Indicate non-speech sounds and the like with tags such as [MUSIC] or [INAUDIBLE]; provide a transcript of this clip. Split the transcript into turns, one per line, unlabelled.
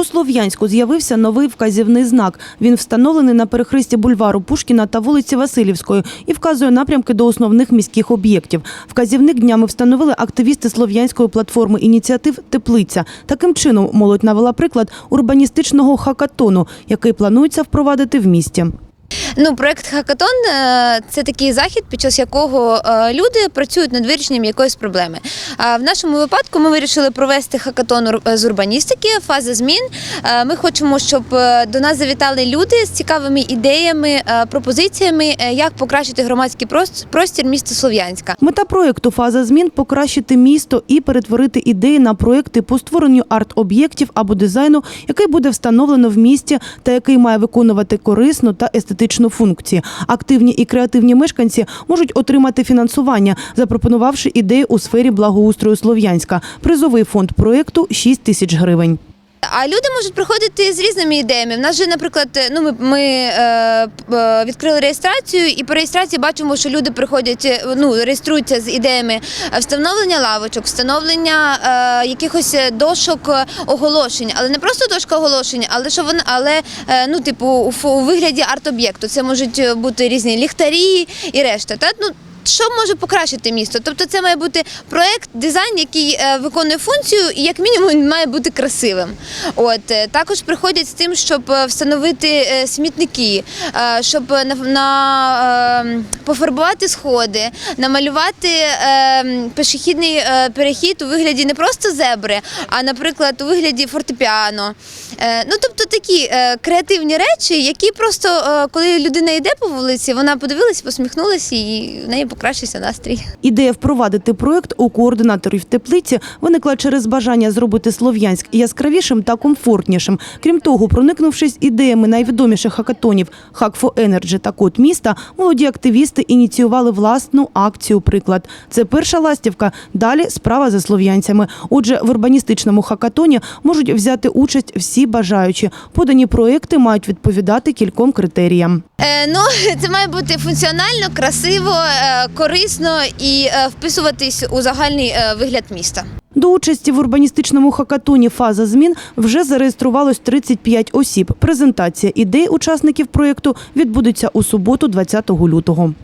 У Слов'янську з'явився новий вказівний знак. Він встановлений на перехресті бульвару Пушкіна та вулиці Васильівської і вказує напрямки до основних міських об'єктів. Вказівник днями встановили активісти слов'янської платформи ініціатив Теплиця. Таким чином молодь навела приклад урбаністичного хакатону, який планується впровадити в місті.
Ну, проект Хакатон е, це такий захід, під час якого е, люди працюють над вирішенням якоїсь проблеми. А в нашому випадку ми вирішили провести хакатон з урбаністики, фаза змін. Е, Ми хочемо, щоб е, до нас завітали люди з цікавими ідеями, е, пропозиціями, е, як покращити громадський прос- простір міста Слов'янська.
Мета проєкту Фаза змін покращити місто і перетворити ідеї на проєкти по створенню арт-об'єктів або дизайну, який буде встановлено в місті та який має виконувати корисну та естетичну функції. Активні і креативні мешканці можуть отримати фінансування, запропонувавши ідеї у сфері благоустрою Слов'янська. Призовий фонд проєкту 6 тисяч гривень.
А люди можуть приходити з різними ідеями. В нас же, наприклад, ну ми, ми е, е, відкрили реєстрацію, і по реєстрації бачимо, що люди приходять, е, ну реєструються з ідеями е, встановлення лавочок, встановлення е, якихось е, дошок е, оголошень, але не просто дошка оголошень, але що вони, але е, ну, типу, у, у вигляді арт-об'єкту. Це можуть е, бути різні ліхтарі і решта. Та ну. Що може покращити місто? Тобто це має бути проект, дизайн, який е, виконує функцію, і як мінімум він має бути красивим. От е, також приходять з тим, щоб е, встановити смітники, щоб на, на е, пофарбувати сходи, намалювати е, пішохідний перехід у вигляді не просто зебри, а, наприклад, у вигляді фортепіано. Е, ну тобто такі е, креативні речі, які просто е, коли людина йде по вулиці, вона подивилась, посміхнулася і в неї покращився настрій.
Ідея впровадити проєкт у координаторів теплиці виникла через бажання зробити Слов'янськ яскравішим та комфортнішим. Крім того, проникнувшись ідеями найвідоміших хакатонів Hack for Energy та Код міста, молоді активісти ініціювали власну акцію. Приклад це перша ластівка. Далі справа за слов'янцями. Отже, в урбаністичному хакатоні можуть взяти участь всі бажаючі. Подані проекти мають відповідати кільком критеріям.
Е, ну, [LAUGHS] це має бути функціонально, красиво, е, корисно і е, вписуватись у загальний е, вигляд міста.
До участі в урбаністичному хакатоні «Фаза змін» вже зареєструвалось 35 осіб. Презентація ідей учасників проєкту відбудеться у суботу, 20 лютого.